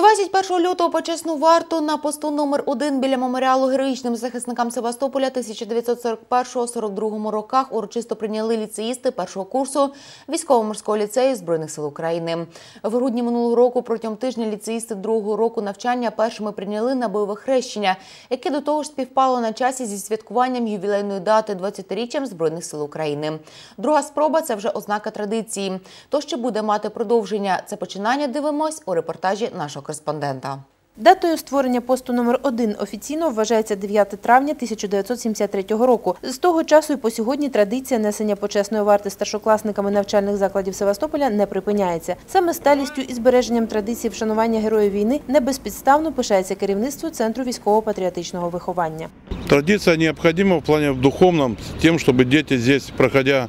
21 лютого почесну варту на посту номер 1 біля меморіалу героїчним захисникам Севастополя 1941-42 роках урочисто прийняли ліцеїсти першого курсу військово-морського ліцею Збройних сил України. В грудні минулого року протягом тижня ліцеїсти другого року навчання першими прийняли на бойове хрещення, яке до того ж співпало на часі зі святкуванням ювілейної дати 20-річчям Збройних сил України. Друга спроба це вже ознака традиції. То, що буде мати продовження, це починання дивимось у репортажі нашого кореспондента. Датою створення посту номер 1 офіційно вважається 9 травня 1973 року. З того часу і по сьогодні традиція несення почесної варти старшокласниками навчальних закладів Севастополя не припиняється. Саме сталістю і збереженням традиції вшанування героїв війни не безпідставно пишається керівництво Центру військово-патріотичного виховання. Традиция необходима в плане духовном, тем, чтобы дети здесь, проходя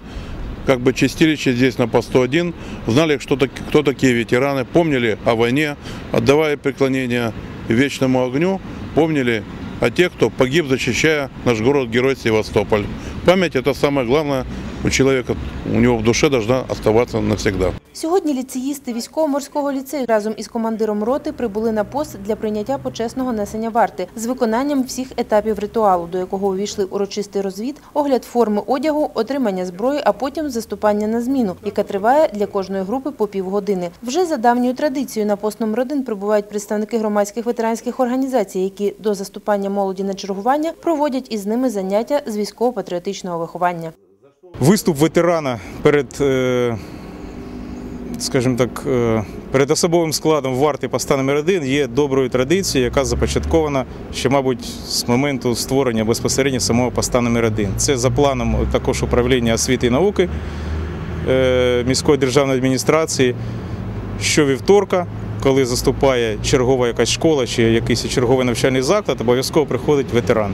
как бы чистилище здесь на посту 1, знали, что, кто такие ветераны, помнили о войне, отдавая преклонение вечному огню, помнили о тех, кто погиб, защищая наш город-герой Севастополь. Память – это самое главное у человека, у него в душе должна оставаться навсегда. Сьогодні ліцеїсти військово-морського ліцею разом із командиром роти прибули на пост для прийняття почесного несення варти з виконанням всіх етапів ритуалу, до якого увійшли урочистий розвід, огляд форми одягу, отримання зброї, а потім заступання на зміну, яка триває для кожної групи по півгодини. Вже за давньою традицією на пост номер один прибувають представники громадських ветеранських організацій, які до заступання молоді на чергування проводять із ними заняття з військово-патріотичного виховання. Виступ ветерана перед, е, скажімо так, е, перед особовим складом варти поста номер 1 є доброю традицією, яка започаткована ще, мабуть, з моменту створення безпосередньо самого поста номер 1 Це за планом також управління освіти і науки е, міської державної адміністрації. Щовівторка, коли заступає чергова якась школа чи якийсь черговий навчальний заклад, обов'язково приходить ветеран.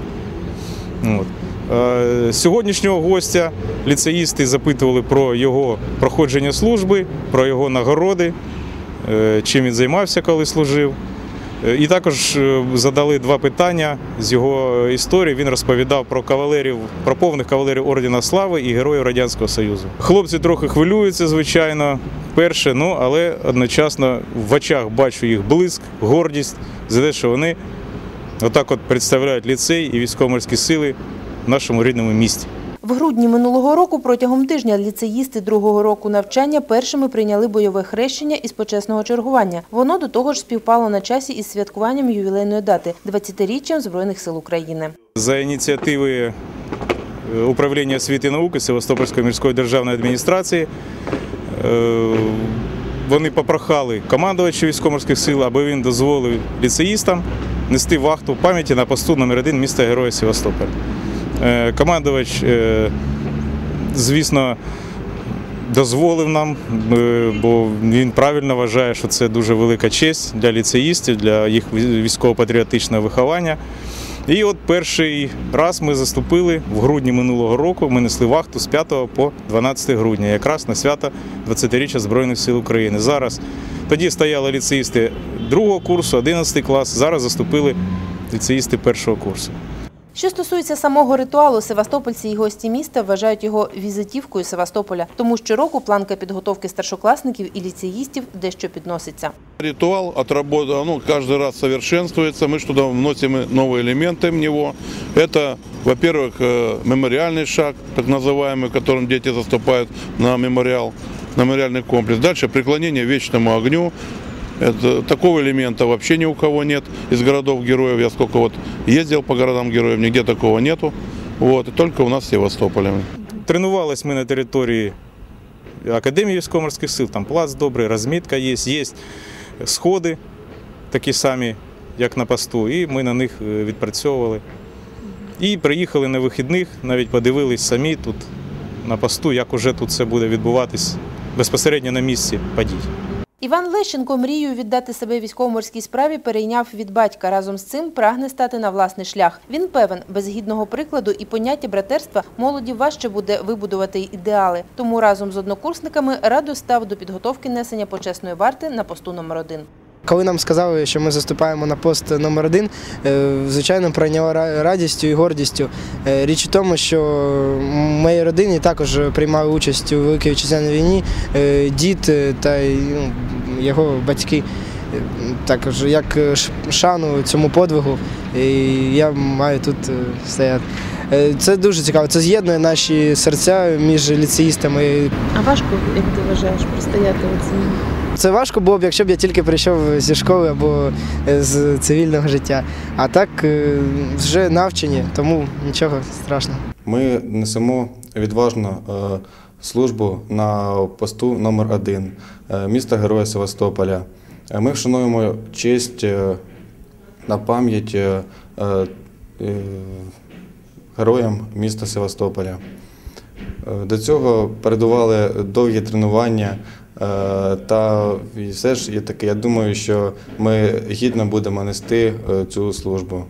От. Е, Сьогоднішнього гостя ліцеїсти запитували про його проходження служби, про його нагороди, е, чим він займався, коли служив. Е, І також задали два питання з його історії. Він розповідав про кавалерів, про повних кавалерів Ордена Слави і героїв Радянського Союзу. Хлопці трохи хвилюються, звичайно, перше, ну але одночасно в очах бачу їх блиск, гордість за те, що вони отак от представляють ліцей і військово-морські сили в нашому рідному місті. В грудні минулого року протягом тижня ліцеїсти другого року навчання першими прийняли бойове хрещення із почесного чергування. Воно до того ж співпало на часі із святкуванням ювілейної дати – 20-річчям Збройних сил України. За ініціативи е, управління освіти і науки Севастопольської міської державної адміністрації е, вони попрохали командувача військово-морських сил, аби він дозволив ліцеїстам нести вахту пам'яті на посту номер 1 міста Героя Севастополь. Е, Командувач, е, звісно, дозволив нам, е, бо він правильно вважає, що це дуже велика честь для ліцеїстів, для їх військово-патріотичного виховання. І от перший раз ми заступили в грудні минулого року. Ми несли вахту з 5 по 12 грудня, якраз на свято 20-річчя Збройних сил України. Зараз тоді стояли ліцеїсти другого курсу, 11 клас. Зараз заступили ліцеїсти першого курсу. Що стосується самого ритуалу, севастопольці і гості міста вважають його візитівкою Севастополя. Тому щороку планка підготовки старшокласників і ліцеїстів дещо підноситься. Ритуал отработан, ну, каждый раз совершенствуется, мы что-то вносим и новые элементы в него. Это, во-первых, э, мемориальный шаг, так называемый, которым дети заступают на мемориал, на мемориальный комплекс. Дальше преклонение вечному огню. Это, такого элемента вообще ни у кого нет из городов-героев. Я сколько вот ездил по городам-героев, нигде такого нету. Вот, и только у нас в Севастополе. Тренувались ми на території Академії військово-морських сил, там плац добрий, розмітка є, є сходи такі самі, як на посту, і ми на них е, відпрацьовували. І приїхали на вихідних, навіть подивились самі тут на посту, як уже тут це буде відбуватись безпосередньо на місці подій. Іван Лещенко мрію віддати себе військово-морській справі перейняв від батька. Разом з цим прагне стати на власний шлях. Він певен, без гідного прикладу і поняття братерства молоді важче буде вибудувати ідеали. Тому разом з однокурсниками радо став до підготовки несення почесної варти на посту номер один. Коли нам сказали, що ми заступаємо на пост номер один, е, звичайно, пройняло ра- радістю і гордістю. Е, Річ у тому, що моїй родині також приймали участь у Великій Вітчизняній війні е, дід та ну, його батьки. також як шану цьому подвигу. І я маю тут стояти. Це дуже цікаво. Це з'єднує наші серця між ліцеїстами. А важко, як ти вважаєш, простояти у цим? Це важко було б, якщо б я тільки прийшов зі школи або е, з цивільного життя. А так е, вже навчені, тому нічого страшного. Ми несемо відважно е, службу на посту номер 1 міста Героя Севастополя. Ми вшануємо честь на пам'ять героям міста Севастополя. До цього передували довгі тренування. Е, Та все ж є таке, я думаю, що ми гідно будемо нести е, цю службу.